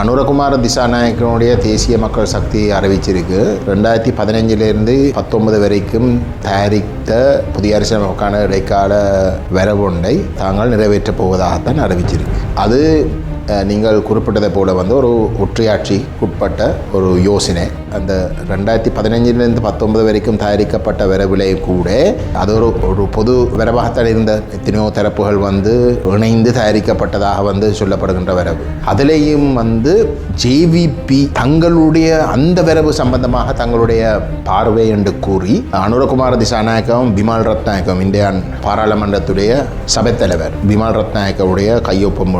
அனுரகுமார திசாநாயக்கனுடைய தேசிய மக்கள் சக்தி அறிவிச்சிருக்கு. ரெண்டாயிரத்தி பதினஞ்சிலிருந்து பத்தொன்பது வரைக்கும் தயாரித்த புதிய அரசியலமைப்புக்கான இடைக்கால வரவொன்றை தாங்கள் நிறைவேற்றப் போவதாகத்தான் அறிவிச்சிருக்கு. அது நீங்கள் குறிப்பிட்டதை போல வந்து ஒரு ஒற்றையாட்சிக்குட்பட்ட ஒரு யோசனை. அந்த ரெண்டாயிரத்தி பதினஞ்சிலிருந்து பத்தொன்பது வரைக்கும் தயாரிக்கப்பட்ட வரவிலை கூட அது ஒரு ஒரு பொது வரவாகத்தான் இருந்த. எத்தனையோ தரப்புகள் வந்து இணைந்து தயாரிக்கப்பட்டதாக வந்து சொல்லப்படுகின்ற வரவு. அதிலேயும் வந்து ஜேவிபி தங்களுடைய அந்த வரவு சம்பந்தமாக தங்களுடைய பார்வை என்று கூறி அனுரகுமார திசாநாயக்கம் பிமால் ரத்நாயக்கம் இந்தியான் பாராளுமன்றத்துடைய சபைத்தலைவர் பிமால் ரத்நாயக்கவுடைய கையொப்பம்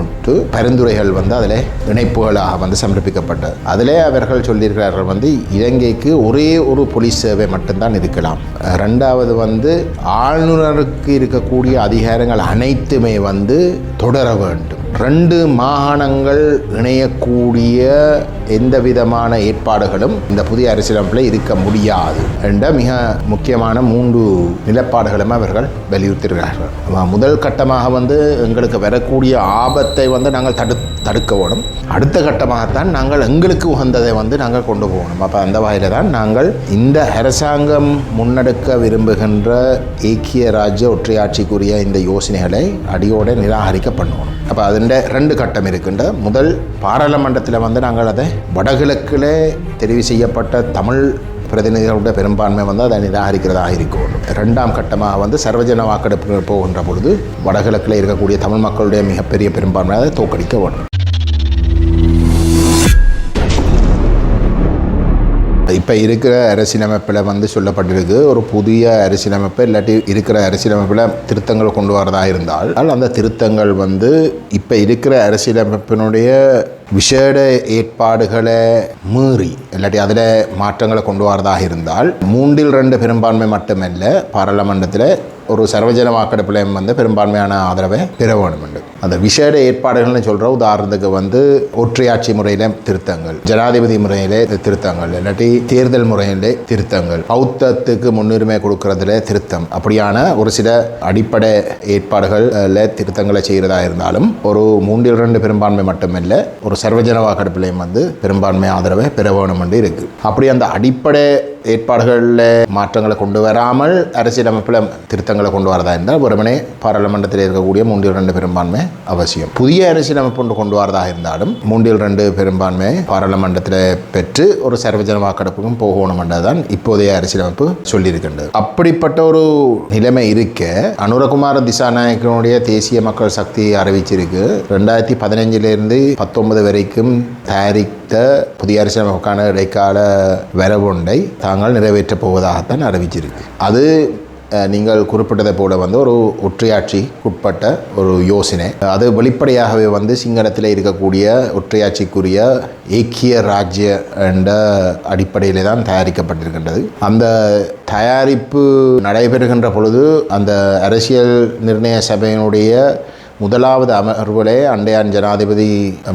பரிந்துரை பரிந்துரைகள் வந்து அதில் இணைப்புகளாக வந்து சமர்ப்பிக்கப்பட்டது. அதிலே அவர்கள் சொல்லியிருக்கிறார்கள் வந்து இலங்கைக்கு ஒரே ஒரு போலீஸ் சேவை மட்டும்தான் இருக்கலாம். ரெண்டாவது வந்து ஆளுநருக்கு இருக்கக்கூடிய அதிகாரங்கள் அனைத்துமே வந்து தொடர வேண்டும். ரெண்டு மாகாணங்கள் இணையக்கூடிய எந்த விதமான ஏற்பாடுகளும் இந்த புதிய அரசியலமைப்பில் இருக்க முடியாது என்ற மிக முக்கியமான மூன்று நிலப்பாடுகளும் அவர்கள் வலியுறுத்திருக்கிறார்கள் முதல் கட்டமாக வந்து எங்களுக்கு வரக்கூடிய ஆபத்தை வந்து நாங்கள் தடு தடுக்க வேணும். அடுத்த கட்டமாகத்தான் நாங்கள் எங்களுக்கு உகந்ததை வந்து நாங்கள் கொண்டு போகணும். அப்போ அந்த வகையில் தான் நாங்கள் இந்த அரசாங்கம் முன்னெடுக்க விரும்புகின்ற ஏக்கிய ராஜ்ய ஒற்றையாட்சிக்குரிய இந்த யோசனைகளை அடியோடு நிராகரிக்க பண்ணுவோம். அப்போ அதில் ரெண்டு கட்டம் இருக்கின்ற முதல் பாராளுமன்றத்தில் வந்து நாங்கள் அதை வடகிழக்கில் தெரிவு செய்யப்பட்ட தமிழ் பிரதிநிதிகளுடைய பெரும்பான்மை வந்து அதை நிராகரிக்கிறதாக இருக்கும் ரெண்டாம் கட்டமாக வந்து சர்வஜன வாக்கெடுப்பு போகின்ற பொழுது வடகிழக்கில் இருக்கக்கூடிய தமிழ் மக்களுடைய மிகப்பெரிய பெரும்பான்மையை அதை தோக்கடிக்க வேண்டும் இப்போ இருக்கிற அரசியலமைப்பில் வந்து சொல்லப்பட்டிருக்கு ஒரு புதிய அரசியலமைப்பு இல்லாட்டி இருக்கிற அரசியலமைப்பில் திருத்தங்கள் கொண்டு வரதா இருந்தால் அந்த திருத்தங்கள் வந்து இப்போ இருக்கிற அரசியலமைப்பினுடைய விசேட ஏற்பாடுகளை மீறி இல்லாட்டி அதில் மாற்றங்களை கொண்டு வரதாக இருந்தால் மூன்றில் ரெண்டு பெரும்பான்மை மட்டுமல்ல பாராளுமன்றத்தில் ஒரு சர்வஜன வாக்கெடுப்புலையும் வந்து பெரும்பான்மையான ஆதரவை பெற வேண்டும் என்று அந்த விசேட ஏற்பாடுகள்னு சொல்கிற உதாரணத்துக்கு வந்து ஒற்றையாட்சி முறையில் திருத்தங்கள் ஜனாதிபதி முறையிலே திருத்தங்கள் இல்லாட்டி தேர்தல் முறையிலே திருத்தங்கள் பௌத்தத்துக்கு முன்னுரிமை கொடுக்கறதுல திருத்தம். அப்படியான ஒரு சில அடிப்படை ஏற்பாடுகளில் திருத்தங்களை செய்கிறதா இருந்தாலும் ஒரு மூன்றில் ரெண்டு பெரும்பான்மை மட்டுமில்லை ஒரு சர்வஜன வாக்கெடுப்புலையும் வந்து பெரும்பான்மை ஆதரவை பெற வேணும் என்று இருக்குது அப்படி அந்த அடிப்படை ஏற்பாடுகளில் மாற்றங்களை கொண்டு வராமல் அரசியலமைப்பில் திருத்தங்களை கொண்டு வரதா இருந்தால் வெறுமனே பாராளுமன்றத்தில் இருக்கக்கூடிய மூன்றில் ரெண்டு பெரும்பான்மை அவசியம். புதிய அரசியலமைப்பு ஒன்று கொண்டு வரதாக இருந்தாலும் மூன்றில் ரெண்டு பெரும்பான்மை பாராளுமன்றத்தில் பெற்று ஒரு சர்வஜன வாக்கெடுப்புக்கும் போகணும் என்றதான் இப்போதைய அரசியலமைப்பு சொல்லியிருக்கின்றது. அப்படிப்பட்ட ஒரு நிலைமை இருக்க அனுரகுமார திசாநாயக்கனுடைய தேசிய மக்கள் சக்தி அறிவிச்சிருக்கு. ரெண்டாயிரத்தி பதினஞ்சிலிருந்து பத்தொன்பது வரைக்கும் தயாரித்த புதிய அரசியலமைப்புக்கான இடைக்கால வரவொன்றை தாங்கள் நிறைவேற்றப் போவதாகத்தான் அறிவிச்சிருக்கு. அது நீங்கள் குறிப்பிட்டதை போல வந்து ஒரு ஒற்றையாட்சிக்குட்பட்ட ஒரு யோசனை. அது வெளிப்படையாகவே வந்து சிங்களத்தில் இருக்கக்கூடிய ஒற்றையாட்சிக்குரிய ஏக்கிய ராஜ்ய என்ற அடிப்படையிலே தான் தயாரிக்கப்பட்டிருக்கின்றது. அந்த தயாரிப்பு நடைபெறுகின்ற பொழுது அந்த அரசியல் நிர்ணய சபையினுடைய முதலாவது அமர்விலே அண்டையான் ஜனாதிபதி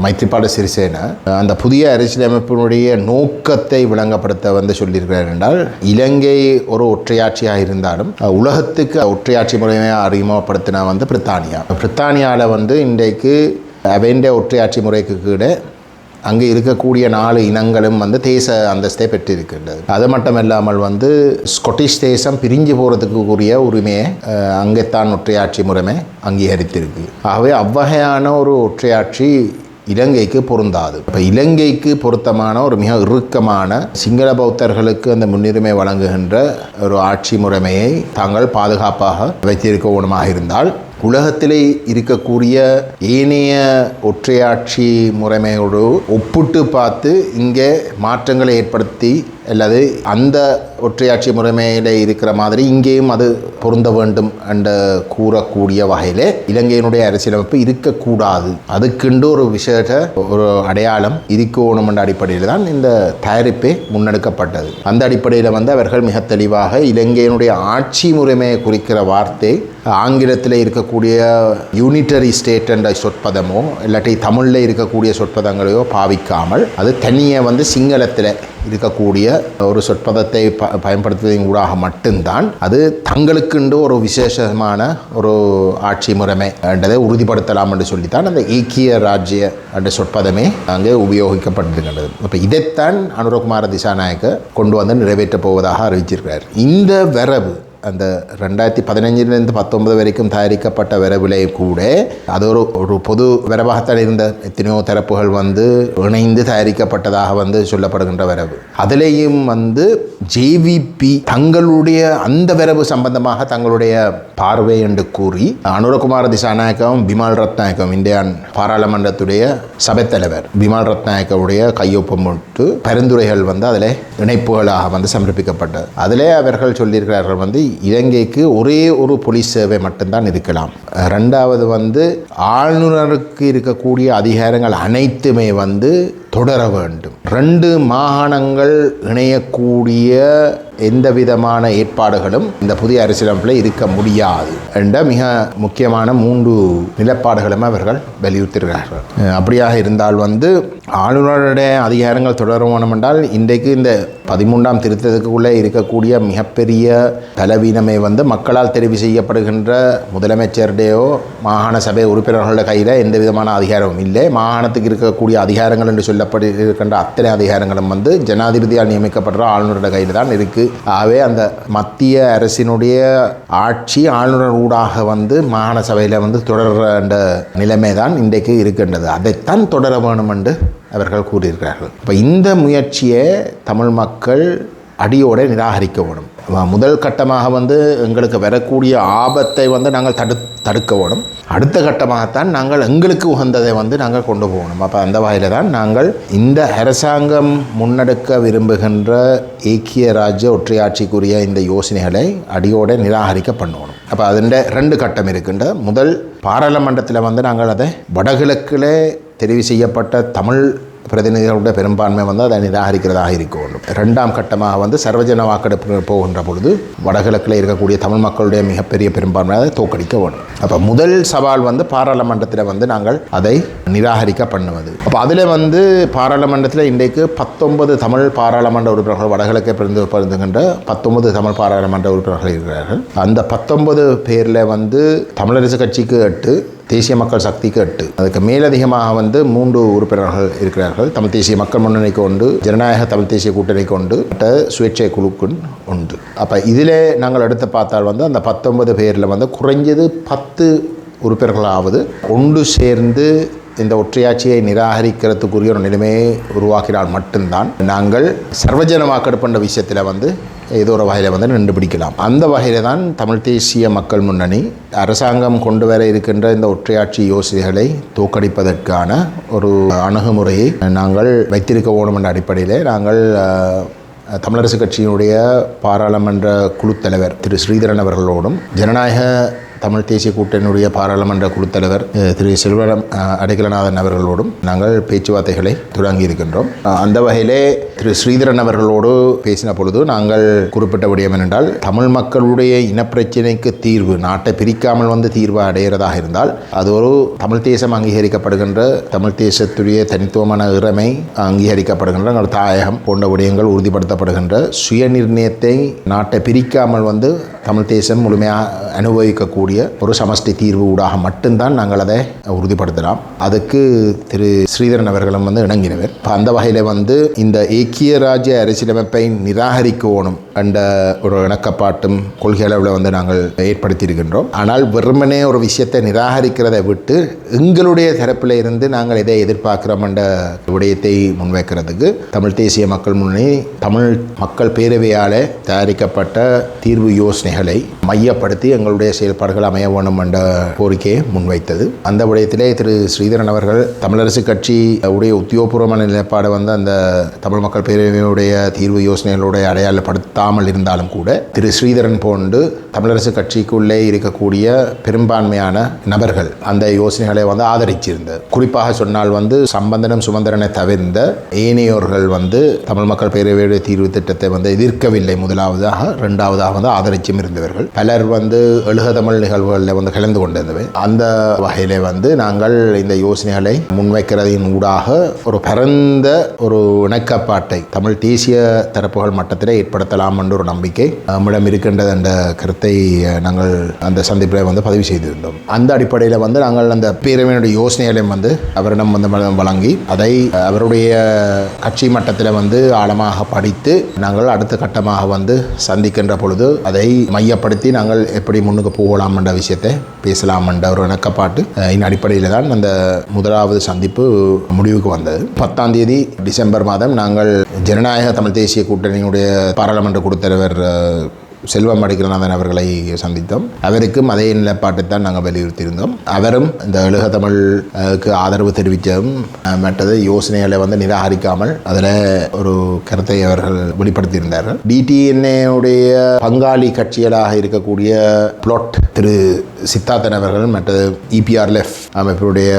மைத்ரிபால சிறிசேன. அந்த புதிய அரசியலமைப்பினுடைய நோக்கத்தை விளங்கப்படுத்த வந்து சொல்லியிருக்கிறார் என்றால் இலங்கை ஒரு ஒற்றையாட்சியாக இருந்தாலும் உலகத்துக்கு ஒற்றையாட்சி முறையாக அறிமுகப்படுத்தின வந்து பிரித்தானியா. பிரித்தானியாவில் வந்து இன்றைக்கு அவெண்ட ஒற்றையாட்சி முறைக்கு கீழே அங்கே இருக்கக்கூடிய நாலு இனங்களும் வந்து தேச அந்தஸ்தை பெற்றிருக்கின்றது. அது மட்டும் இல்லாமல் வந்து ஸ்கொட்டிஷ் தேசம் பிரிஞ்சு போகிறதுக்கு கூடிய உரிமையை அங்கேத்தான் ஒற்றையாட்சி முறைமை அங்கீகரித்திருக்கு. ஆகவே அவ்வகையான ஒரு ஒற்றையாட்சி இலங்கைக்கு பொருந்தாது. இப்போ இலங்கைக்கு பொருத்தமான ஒரு மிக இறுக்கமான சிங்கள பௌத்தர்களுக்கு அந்த முன்னுரிமை வழங்குகின்ற ஒரு ஆட்சி முறைமையை தாங்கள் பாதுகாப்பாக வைத்திருக்கணுமாக இருந்தால் உலகத்திலே இருக்கக்கூடிய ஏனைய ஒற்றையாட்சி முறைமையோடு ஒப்பிட்டு பார்த்து இங்கே மாற்றங்களை ஏற்படுத்தி அல்லது அந்த ஒற்றையாட்சி முறைமையில் இருக்கிற மாதிரி இங்கேயும் அது பொருந்த வேண்டும் என்று கூறக்கூடிய வகையில் இலங்கையினுடைய அரசியலமைப்பு இருக்கக்கூடாது. அதுக்குண்டு ஒரு விசேஷ ஒரு அடையாளம் இருக்கணும் என்ற அடிப்படையில் தான் இந்த தயாரிப்பே முன்னெடுக்கப்பட்டது. அந்த அடிப்படையில் வந்து அவர்கள் மிக தெளிவாக இலங்கையினுடைய ஆட்சி முறைமையை குறிக்கிற வார்த்தை ஆங்கிலத்தில் இருக்கக்கூடிய யூனிட்டரி ஸ்டேட் என்ற சொற்பதமோ இல்லாட்டி தமிழில் இருக்கக்கூடிய சொற்பதங்களையோ பாவிக்காமல் அது தனியே வந்து சிங்களத்தில் இருக்கக்கூடிய ஒரு சொற்பதத்தை ப பயன்படுத்துவதன் ஊடாக மட்டும்தான் அது தங்களுக்குண்டு ஒரு விசேஷமான ஒரு ஆட்சி முறைமை என்றதை உறுதிப்படுத்தலாம் என்று சொல்லித்தான் அந்த ஈக்கிய ராஜ்ய என்ற சொற்பதமே அங்கே உபயோகிக்கப்பட்டிருக்கின்றது. அப்போ இதைத்தான் அனுரகுமார திசாநாயக்க கொண்டு வந்து நிறைவேற்றப் போவதாக அறிவிச்சிருக்கிறார் இந்த வரவு அந்த ரெண்டாயிரத்தி பதினஞ்சிலிருந்து பத்தொன்பது வரைக்கும் தயாரிக்கப்பட்ட விரைவிலே கூட அது ஒரு ஒரு பொது விரைவாகத்தான் இருந்த எத்தனையோ தரப்புகள் வந்து இணைந்து தயாரிக்கப்பட்டதாக வந்து சொல்லப்படுகின்ற வரவு அதிலேயும் வந்து ஜேவிபி தங்களுடைய அந்த வரவு சம்பந்தமாக தங்களுடைய பார்வை என்று கூறி அனுரகுமார திசாநாயக்கம் பிமால் ரத்நாயக்கம் இந்தியான் பாராளுமன்றத்துடைய சபைத்தலைவர் பிமால் ரத்நாயக்கவுடைய கையொப்பம் விட்டு பரிந்துரைகள் வந்து அதில் இணைப்புகளாக வந்து சமர்ப்பிக்கப்பட்டது அதிலே அவர்கள் சொல்லியிருக்கிறார்கள் வந்து இலங்கைக்கு ஒரே ஒரு போலீஸ் சேவை மட்டும்தான் இருக்கலாம். ரெண்டாவது வந்து ஆளுநருக்கு இருக்கக்கூடிய அதிகாரங்கள் அனைத்துமே வந்து தொடர வேண்டும். ரெண்டு மாகாணங்கள் இணையக்கூடிய எந்த விதமான ஏற்பாடுகளும் இந்த புதிய அரசியலமைப்பில் இருக்க முடியாது என்ற மிக முக்கியமான மூன்று நிலப்பாடுகளும் அவர்கள் வலியுறுத்துகிறார்கள் அப்படியாக இருந்தால் வந்து ஆளுநருடைய அதிகாரங்கள் தொடர வேணும் என்றால் இன்றைக்கு இந்த பதிமூன்றாம் திருத்தத்துக்குள்ளே இருக்கக்கூடிய மிகப்பெரிய பலவீனமே வந்து மக்களால் தெரிவு செய்யப்படுகின்ற முதலமைச்சருடையோ மாகாண சபை உறுப்பினர்களோட கையில் எந்த விதமான அதிகாரமும் இல்லை. மாகாணத்துக்கு இருக்கக்கூடிய அதிகாரங்கள் என்று சொல்லப்பட்டு இருக்கின்ற அத்தனை அதிகாரங்களும் வந்து ஜனாதிபதியால் நியமிக்கப்படுற ஆளுநருடைய கையில் தான் இருக்குது ஆகவே அந்த மத்திய அரசினுடைய ஆட்சி ஆளுநர் ஊடாக வந்து மாகாண சபையில் வந்து தொடர்கின்ற நிலைமை தான் இன்றைக்கு இருக்கின்றது. அதைத்தான் தொடர வேணும் என்று அவர்கள் கூறியிருக்கிறார்கள். இப்போ இந்த முயற்சியை தமிழ் மக்கள் அடியோடு நிராகரிக்க வேணும் முதல் கட்டமாக வந்து எங்களுக்கு வரக்கூடிய ஆபத்தை வந்து நாங்கள் தடு தடுக்க வேணும். அடுத்த கட்டமாகத்தான் நாங்கள் எங்களுக்கு உகந்ததை வந்து நாங்கள் கொண்டு போகணும். அப்போ அந்த வகையில் தான் நாங்கள் இந்த அரசாங்கம் முன்னெடுக்க விரும்புகின்ற ஏக்கிய ராஜ்ய ஒற்றையாட்சிக்குரிய இந்த யோசனைகளை அடியோடு நிராகரிக்க பண்ணணும் அப்போ அதன் ரெண்டு கட்டம் இருக்கின்ற முதல் பாராளுமன்றத்தில் வந்து நாங்கள் அதை வடகிழக்கில் தெரிவு செய்யப்பட்ட தமிழ் பிரதிநிதிகளுடைய பெரும்பான்மை வந்து அதை நிராகரிக்கிறதாக இருக்க வேண்டும். ரெண்டாம் கட்டமாக வந்து சர்வஜன வாக்கெடுப்பு போகின்ற பொழுது வடகிழக்கில் இருக்கக்கூடிய தமிழ் மக்களுடைய மிகப்பெரிய பெரும்பான்மை அதை தோக்கடிக்க வேண்டும். அப்போ முதல் சவால் வந்து பாராளுமன்றத்தில் வந்து நாங்கள் அதை நிராகரிக்க பண்ணுவது. அப்போ அதில் வந்து பாராளுமன்றத்தில் இன்றைக்கு பத்தொன்பது தமிழ் பாராளுமன்ற உறுப்பினர்கள் வடகிழக்கை பிறந்து பிறந்துகின்ற பத்தொன்பது தமிழ் பாராளுமன்ற உறுப்பினர்கள் இருக்கிறார்கள். அந்த பத்தொன்பது பேரில் வந்து தமிழரசு கட்சிக்கு எட்டு தேசிய மக்கள் சக்திக்கு எட்டு அதுக்கு மேலதிகமாக வந்து மூன்று உறுப்பினர்கள் இருக்கிறார்கள். தமிழ் தேசிய மக்கள் முன்னணி கொண்டு ஜனநாயக தமிழ் தேசிய கூட்டணி கொண்டு சுயேட்சை குழுக்குன் உண்டு. அப்போ இதில் நாங்கள் எடுத்து பார்த்தால் வந்து அந்த பத்தொன்பது பேரில் வந்து குறைஞ்சது பத்து உறுப்பினர்களாவது ஒன்று சேர்ந்து இந்த ஒற்றையாட்சியை நிராகரிக்கிறதுக்குரிய ஒரு நிலைமையை உருவாக்கினால் மட்டும்தான் நாங்கள் சர்வஜன வாக்கெடுப்புன்ற விஷயத்தில் வந்து ஏதோ ஒரு வகையில் வந்து நின்று பிடிக்கலாம். அந்த வகையில் தான் தமிழ் தேசிய மக்கள் முன்னணி அரசாங்கம் கொண்டு வர இருக்கின்ற இந்த ஒற்றையாட்சி யோசனைகளை தோற்கடிப்பதற்கான ஒரு அணுகுமுறையை நாங்கள் வைத்திருக்க வேணும் என்ற அடிப்படையில் நாங்கள் தமிழரசு கட்சியினுடைய பாராளுமன்ற குழு தலைவர் திரு ஸ்ரீதரன் அவர்களோடும் ஜனநாயக தமிழ் தேசிய கூட்டணியுடைய பாராளுமன்ற குழு தலைவர் திரு செல்வரம் அஹ், அடைக்கலநாதன் அவர்களோடும் நாங்கள் பேச்சுவார்த்தைகளை தொடங்கி இருக்கின்றோம் அந்த வகையிலே திரு ஸ்ரீதரன் அவர்களோடு பேசின பொழுது நாங்கள் குறிப்பிட்ட விடயம் என்னென்றால் தமிழ் மக்களுடைய இனப்பிரச்சினைக்கு தீர்வு நாட்டை பிரிக்காமல் வந்து தீர்வு அடைகிறதாக இருந்தால் அது ஒரு தமிழ் தேசம் அங்கீகரிக்கப்படுகின்ற தமிழ் தேசத்துடைய தனித்துவமான இறமை அங்கீகரிக்கப்படுகின்ற எங்கள் தாயகம் போன்ற விடயங்கள் உறுதிப்படுத்தப்படுகின்ற சுயநிர்ணயத்தை நாட்டை பிரிக்காமல் வந்து தமிழ் தேசம் முழுமையாக அனுபவிக்கக்கூடிய ஒரு சமஷ்டி தீர்வு ஊடாக மட்டும்தான் நாங்கள் அதை உறுதிப்படுத்தலாம். அதுக்கு திரு ஸ்ரீதரன் அவர்களும் வந்து இணங்கினவர். இப்போ அந்த வகையில் வந்து இந்த ஐக்கிய ராஜ்ய அரசியலமைப்பை நிராகரிக்கணும் என்ற ஒரு இணக்கப்பாட்டும் கொள்கை அளவில் வந்து நாங்கள் ஏற்படுத்தியிருக்கின்றோம். ஆனால் வெறுமனே ஒரு விஷயத்தை நிராகரிக்கிறதை விட்டு எங்களுடைய தரப்பில் இருந்து நாங்கள் இதை எதிர்பார்க்கிறோம் என்ற விடயத்தை முன்வைக்கிறதுக்கு தமிழ் தேசிய மக்கள் முன்னணி தமிழ் மக்கள் பேரவையால் தயாரிக்கப்பட்ட தீர்வு யோசனைகளை மையப்படுத்தி எங்களுடைய செயல்பாடுகள் அமைய வேண்டும் என்ற கோரிக்கையை முன்வைத்தது. அந்த விடயத்திலே திரு ஸ்ரீதரன் அவர்கள் தமிழரசு கட்சி உடைய உத்தியோகபூர்வமான நிலைப்பாடை வந்து அந்த தமிழ் மக்கள் பேரவையினுடைய தீர்வு யோசனைகளுடைய அடையாளப்படுத்தாமல் இருந்தாலும் கூட திரு ஸ்ரீதரன் போன்று தமிழரசு கட்சிக்குள்ளே இருக்கக்கூடிய பெரும்பான்மையான நபர்கள் அந்த யோசனைகளை வந்து ஆதரிச்சிருந்தது குறிப்பாக சொன்னால் வந்து சம்பந்தனம் சுமந்திரனை தவிர்ந்த ஏனையோர்கள் வந்து தமிழ் மக்கள் பேரவையுடைய தீர்வு திட்டத்தை வந்து எதிர்க்கவில்லை. முதலாவதாக இரண்டாவதாக வந்து ஆதரிச்சும் இருந்தவர்கள். பலர் வந்து எழுக தமிழ் நிகழ்வுகளில் வந்து கலந்து கொண்டிருந்தவை அந்த வகையிலே வந்து நாங்கள் இந்த யோசனைகளை முன்வைக்கிறதின் ஊடாக ஒரு பரந்த ஒரு இணக்கப்பாட்டை தமிழ் தேசிய தரப்புகள் மட்டத்திலே ஏற்படுத்தலாம் என்ற ஒரு நம்பிக்கை நம்மிடம் இருக்கின்றது என்ற கருத்தை நாங்கள் அந்த சந்திப்பில் வந்து பதிவு செய்திருந்தோம். அந்த அடிப்படையில் வந்து நாங்கள் அந்த பேரவையினுடைய யோசனைகளையும் வந்து அவரிடம் வந்து வழங்கி அதை அவருடைய கட்சி மட்டத்தில் வந்து ஆழமாக படித்து நாங்கள் அடுத்த கட்டமாக வந்து சந்திக்கின்ற பொழுது அதை மையப்படுத்தி நாங்கள் எப்படி முன்னுக்கு போகலாம் என்ற விஷயத்தை பேசலாம் என்ற ஒரு இணக்கப்பாட்டு இன் அடிப்படையில் தான் அந்த முதலாவது சந்திப்பு முடிவுக்கு வந்தது. பத்தாம் தேதி டிசம்பர் மாதம் நாங்கள் ஜனநாயக தமிழ் தேசிய கூட்டணியுடைய பாராளுமன்ற குழுத்தலைவர் செல்வம் அடிக்கிறநாதன் அவர்களை சந்தித்தோம். அவருக்கும் அதே நிலைப்பாட்டை தான் நாங்கள் வலியுறுத்தியிருந்தோம். அவரும் இந்த எழுக தமிழுக்கு ஆதரவு தெரிவித்ததும் மற்றது யோசனைகளை வந்து நிராகரிக்காமல் அதில் ஒரு கருத்தை அவர்கள் வெளிப்படுத்தியிருந்தார்கள். டிடிஎன்ஏவுடைய பங்காளி கட்சிகளாக இருக்கக்கூடிய பிளாட் திரு சித்தார்த்தன் அவர்கள் மற்றது இபிஆர்எஃப் அமைப்பினுடைய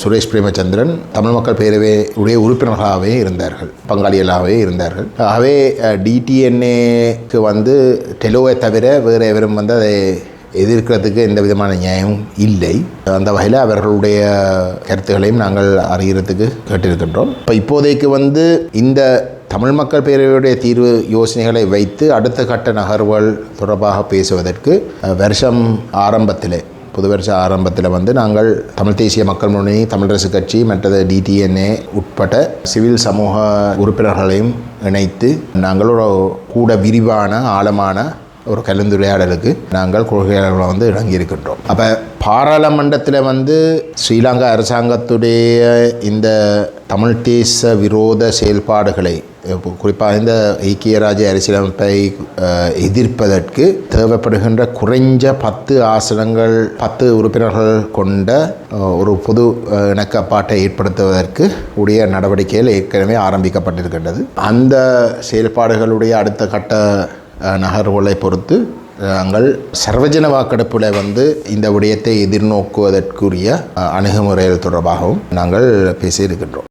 சுரேஷ் பிரேமச்சந்திரன் தமிழ் மக்கள் பேரவை உடைய உறுப்பினர்களாகவே இருந்தார்கள் பங்காளிகளாகவே இருந்தார்கள். ஆகவே டிடிஎன்ஏக்கு வந்து டெலோவை தவிர வேறு எவரும் வந்து அதை எதிர்க்கிறதுக்கு எந்த விதமான நியாயமும் இல்லை. அந்த வகையில் அவர்களுடைய கருத்துக்களையும் நாங்கள் அறிகிறதுக்கு கேட்டிருக்கின்றோம். இப்போ இப்போதைக்கு வந்து இந்த தமிழ் மக்கள் பேரவையுடைய தீர்வு யோசனைகளை வைத்து அடுத்த கட்ட நகர்வுகள் தொடர்பாக பேசுவதற்கு வருஷம் ஆரம்பத்திலே புது வருஷ ஆரம்பத்தில் வந்து நாங்கள் தமிழ் தேசிய மக்கள் முன்னணி தமிழரசு கட்சி மற்றது டிடிஎன்ஏ உட்பட சிவில் சமூக உறுப்பினர்களையும் இணைத்து நாங்கள் ஒரு கூட விரிவான ஆழமான ஒரு கலந்துரையாடலுக்கு நாங்கள் கொள்கையாளர்களை வந்து இறங்கியிருக்கின்றோம் அப்போ பாராளுமன்றத்தில் வந்து ஸ்ரீலங்கா அரசாங்கத்துடைய இந்த தமிழ் தேச விரோத செயல்பாடுகளை குறிப்பாக இந்த ஐக்கிய ராஜ்ய அரசியலமைப்பை எதிர்ப்பதற்கு தேவைப்படுகின்ற குறைஞ்ச பத்து ஆசனங்கள் பத்து உறுப்பினர்கள் கொண்ட ஒரு பொது இணக்கப்பாட்டை ஏற்படுத்துவதற்கு உடைய நடவடிக்கைகள் ஏற்கனவே ஆரம்பிக்கப்பட்டிருக்கின்றது. அந்த செயல்பாடுகளுடைய அடுத்த கட்ட நகர்வுகளை பொறுத்து நாங்கள் சர்வஜன வாக்கெடுப்பில் வந்து இந்த விடயத்தை எதிர்நோக்குவதற்குரிய அணுகுமுறைகள் தொடர்பாகவும் நாங்கள் பேசியிருக்கின்றோம்.